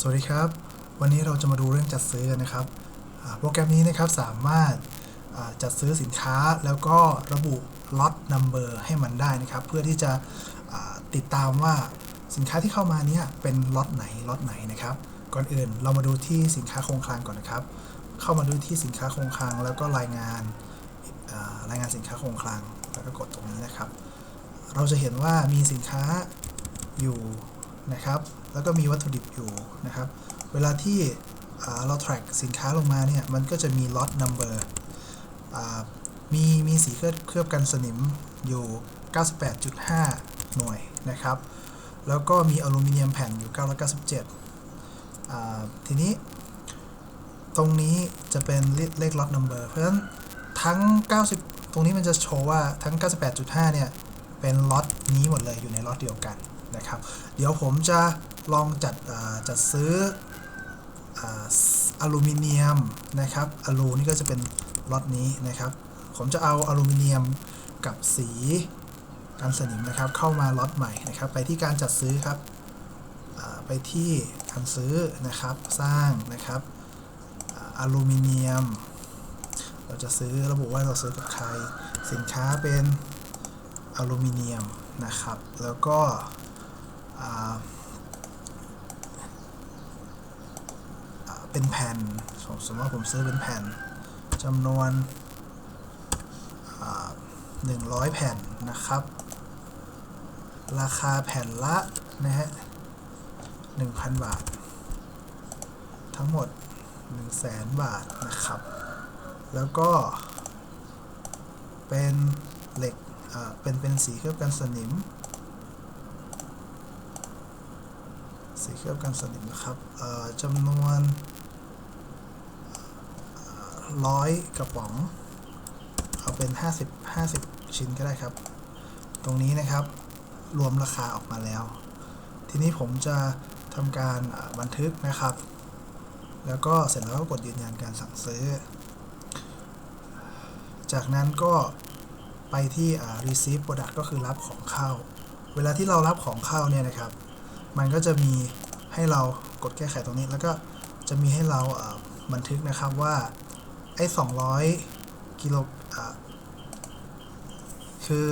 สวัสดีครับ วันนี้เราจะมาดูเรื่องจัดซื้อกันนะครับ โปรแกรมนี้นะครับสามารถจัดซื้อสินค้าแล้วก็ระบุล็อตนัมเบอร์ให้มันได้นะครับ เพื่อที่จะติดตามว่าสินค้าที่เข้ามาเนี้เป็นล็อตไหนล็อตไหนนะครับ ก่อนอื่นเรามาดูที่สินค้าคงคลังก่อนนะครับ เข้ามาดูที่สินค้าคงคลัง แล้วก็รายงานรายงานสินค้าคงคลังแล้วก็กดตรงนี้นะครับ เราจะเห็นว่ามีสินค้าอยู่ นะครับ แล้วก็มีวัตถุดิบอยู่นะครับ เวลาที่เรา track สินค้าลงมาเนี่ย มันก็จะมี lot number มีมีสีเคลือบเคลือบกันสนิมอยู่ 98.5 หน่วยนะครับ แล้วก็มีอลูมิเนียมแผ่นอยู่ 997อ่าทีนี้ ตรงนี้จะเป็นเลเลข lot number เพราะฉะนั้นทั้ง 90 ตรงนี้มันจะโชว์ว่าทั้ง 98.5 เนี่ย เป็นล็อตนี้หมดเลยอยู่ในล็อตเดียวกัน นะครับ เดี๋ยวผมจะลองจัดจัดซื้ออลูมิเนียมนะครับอลูนี่ก็จะเป็นล็อตนี้นะครับ ผมจะเอาอลูมิเนียมกับสีกันสนิมนะครับ เข้ามาล็อตใหม่นะครับ ไปที่การจัดซื้อครับไปที่การซื้อนะครับสร้างนะครับอลูมิเนียม เราจะซื้อระบุว่าเราซื้อกับใคร สินค้าเป็นอลูมิเนียมนะครับ แล้วก็ เป็นแผ่นสมมติว่าผมซื้อเป็นแผ่นจำนวนอ่า100 แผ่นนะครับ ราคาแผ่นละนะฮะ1,000 บาท ทั้งหมด 100,000 บาทนะครับ แล้วก็ เป็นเหล็กเป็นเป็นสีเคลือบกันสนิม สีเคลือบกันสนิมนะครับจำนวนร้อยกระป๋อง เอาเป็น 50 50 ชิ้นก็ได้ครับ ตรงนี้นะครับรวมราคาออกมาแล้ว ทีนี้ผมจะทำการบันทึกนะครับ แล้วก็เสร็จแล้วก็กดยืนยันการสั่งซื้อ จากนั้นก็ไปที่ receive product ก็คือรับของเข้า เวลาที่เรารับของเข้าเนี่ยนะครับ มันก็จะมีให้เรากดแก้ไขตรงนี้ แล้วก็จะมีให้เราบันทึกนะครับว่าไอ้200กิโลคือ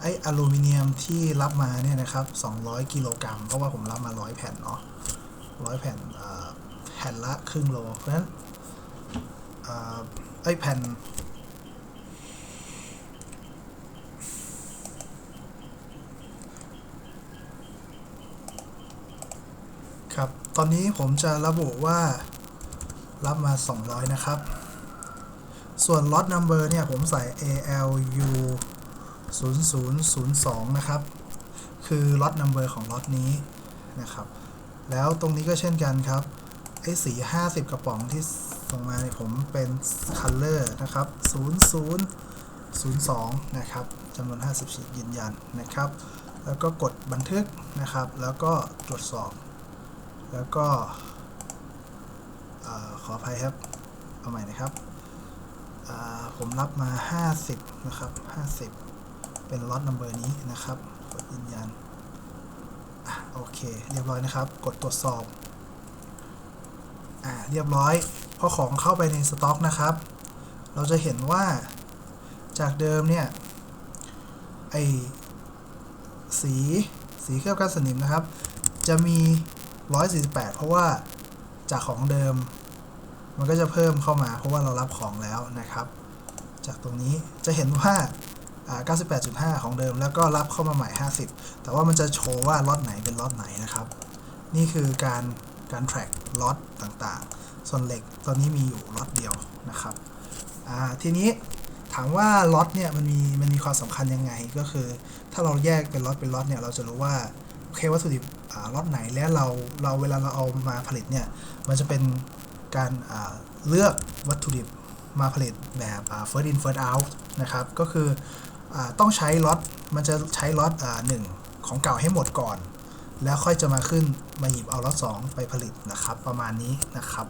ไอ้อลูมิเนียมที่รับมาเนี่ยนะครับ 200 กิโลกรัม เพราะว่าผมรับมา 100 แผ่นเนาะ100 แผ่นแผ่นละครึ่งโล เพราะฉะนั้นไอ้แผ่น ครับ ตอนนี้ผมจะระบุว่ารับมา 200 นะครับ ส่วน lot number เนี่ย ผมใส่ ALU 0002 นะครับ คือ lot number ของ lot นี้นะครับ แล้วตรงนี้ก็เช่นกันครับ ไอ้สี 50 กระป๋องที่ส่งมาเนี่ยผมเป็น color นะครับ 0002 นะครับจำนวน 50ชิ้นยืนยันนะครับ แล้วก็กดบันทึกนะครับ แล้วก็ตรวจสอบ แล้วก็ขออภัยครับ เอาใหม่นะครับ ผมรับมา 50 นะครับ 50 เป็นล็อตนัมเบอร์นี้นะครับ กดยืนยันอโอเค เรียบร้อยนะครับ กดตรวจสอบอ่าเรียบร้อย พอของเข้าไปในสต็อกนะครับ เราจะเห็นว่าจากเดิมเนี่ย ไอสี สีเคลือบกันสนิมนะครับ จะมี 148 เพราะว่าจากของเดิม มันก็จะเพิ่มเข้ามาเพราะว่าเรารับของแล้วนะครับ จากตรงนี้จะเห็นว่าอ่า 98.5 ของเดิมแล้วก็รับเข้ามาใหม่ 50 แต่ว่ามันจะโชว์ว่าล็อตไหนเป็นล็อตไหนนะครับ นี่คือการการ track ล็อตต่างๆ ส่วนเหล็กตอนนี้มีอยู่ล็อตเดียวนะครับทีนี้ถามว่าล็อตเนี่ยมันมีมันมีความสำคัญยังไงก็คือ ถ้าเราแยกเป็นล็อตเป็นล็อตเนี่ยเราจะรู้ว่า โอเควัตถุดิบอ่าล็อตไหนแล้วเราเราเวลาเราเอามาผลิตเนี่ยมันจะเป็นการาเลือกวัตถุดิบมาผลิตแบบ first in first out นะครับ ก็คืออต้องใช้ล็อตมันจะใช้ล็อตหนึ่งของเก่าให้หมดก่อน แล้วค่อยจะมาขึ้นมาหยิบเอาล็อตสองไปผลิตนะครับ ประมาณนี้นะครับ